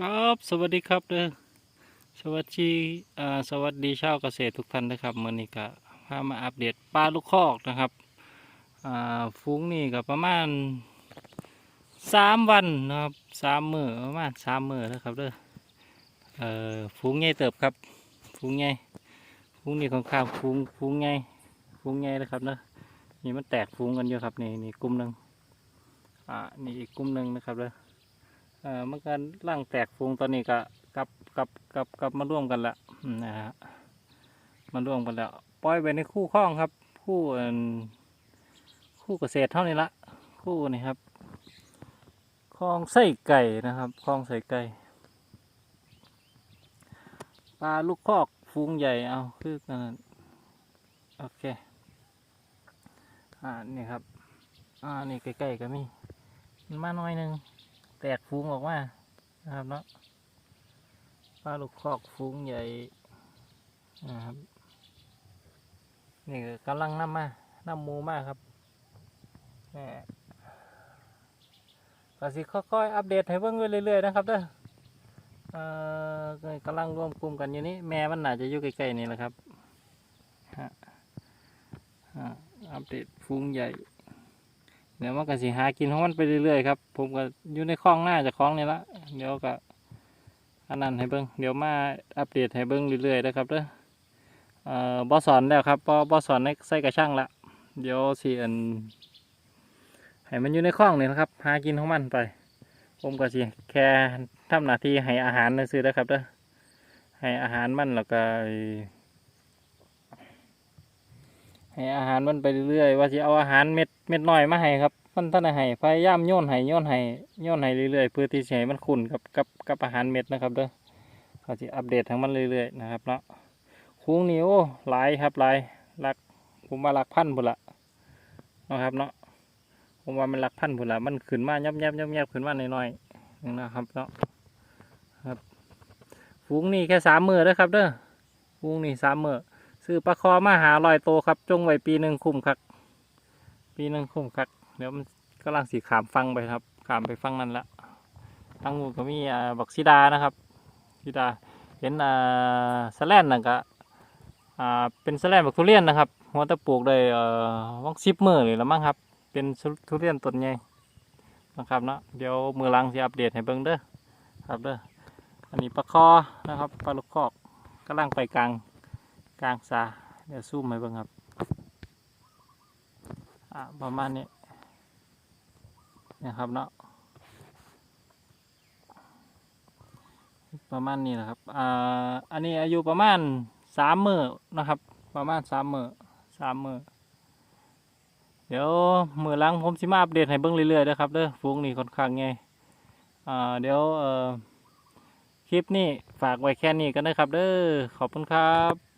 ครับสวัสดีครับเด้อสวัสดีอ่าสวัสดีชาวเกษตรทุกท่านนะครับมื่อนี้ก็พามาอัปเดตปลาลูกคอกนะครับอ่าฟูงนี่ก็ประมาณสามวันนะครับสามมือประมาณสามมือนะครับเด้อเอ่อฟูงใหญ่เติบครับฟูงใหญ่ฟูงนี่ของข้าวฟูงฟูงใหญ่ฟูงใหญ่นะครับเนาะนี่มันแตกฟูงกันอยู่ครับนี่นี่กลุ่มหนึ่งอ่านี่อีกกลุ่มหนึ่งนะครับเด้อ เออมันก็ร่างแตกฟูงตอนนี้ก็กลับกลับกลับกลับมาร่วมกันละนะฮะมาร่วมกันแล้วปล่อยไปในคู่ข้องครับ คู่คู่เกษตรเท่านี้ละคู่นี่ครับคลองไส้ไก่นะครับคลองไส้ไก่ปลาลูกคอกฟูงใหญ่เอาคือกันโอเคอ่านี่ครับอ่านี่ใกล้ๆก็มีมันมาหน่อยหนึง แตกฟูงออกมานะครับเนาะปลาลูกคอกฟูงใหญ่นะครับนี่กำลังนำมานำมูมากครับแหม่ก็สิค่อยๆอัปเดตให้เบิ่งเรื่อยๆนะครับเด้อเอ่อกำลังรวมกลุ่มกันอยู่นี้แม่มันน่าจะอยู่ใกล้ๆนี่แหละครับอัปเดตฟูงใหญ่ ดี๋ยวมันก็สิหากินของมันไปเรื่อยๆครับผมก็อยู่ในคลองหน้าจะคลองนี่ละเดี๋ยวก็อันนั้นให้เบิ้งเดี๋ยวมาอัปเดตให้เบิ้งเรื่อยๆนะครับเด้อเอ่อบอสอนแล้วครับบอบอสอนในใส่กระช่างละเดี๋ยวสิอันให้มันอยู่ในคลองนี่นะครับ หากินของมันไป ผมก็สิแค่ทำหน้าที่ให้อาหารซื้อนะครับเด้อให้อาหารมันแล้วก็ ให้อาหารมันไปเรื่อยๆว่าสิเอาอาหารเม็ดเม็ดน้อยมาให้ครับมันท่านให้พยายามโยนให้โยนให้โยนให้เรื่อยๆเพื่อที่จะให้มันคุ้นกับกับกับอาหารเม็ดนะครับเด้อเขาจะอัปเดตทั้งมันเรื่อยๆนะครับเนาะคุ้งนี่โอ้หลายครับหลายหลักผมว่าหลักพันพุ่นละนะครับเนาะผมว่ามันหลักพันพุ่นละมันขึ้นมายับยับยับยับขึ้นมาหน่อยๆนะครับเนาะครับฟูงนี่แค่สามมือเด้อครับเด้อฟูงนี่สามมือ ซื้อปลาคอมาหาลอยโตครับ จงไว้ปีหนึ่งคุ้มคักปีหนึ่งคุ้มคักเดี๋ยวมันกำลังสีขามฟังไปครับ ขามไปฟังนั่นละทางนู้นก็มีอ่าบักซิดานะครับซิดา เห็นอ่าสแลนน่ะก็อ่าเป็นสแลนบักทุเรียนนะครับหัวตะปลูกได้เอ่อวังสิบมือเลยละมั้งครับ เป็นทุเรียนต้นใหญ่นะครับเนาะเดี๋ยวมือลังจะอัปเดตให้เบิ่งเด้อครับเด้ออันนี้ปลาคอนะครับปลาลูกคอกกำลังไปกลาง กลางซาเดี๋ยวซูมให้เบิ่งครับอ่าประมาณนี้นะครับเนาะประมาณนี้นะครับอ่าอันนี้อายุประมาณสามมือนะครับ ประมาณสามมือสามมือเดี๋ยวมือหลังผมสิมาอัปเดตให้เบิ่งเรื่อยๆนะครับเด้อฟูงนี่ค่อนข้างไงอ่าเดี๋ยวเอ่อคลิปนี้ฝากไว้แค่นี้กันนะครับเด้อขอบคุณครับ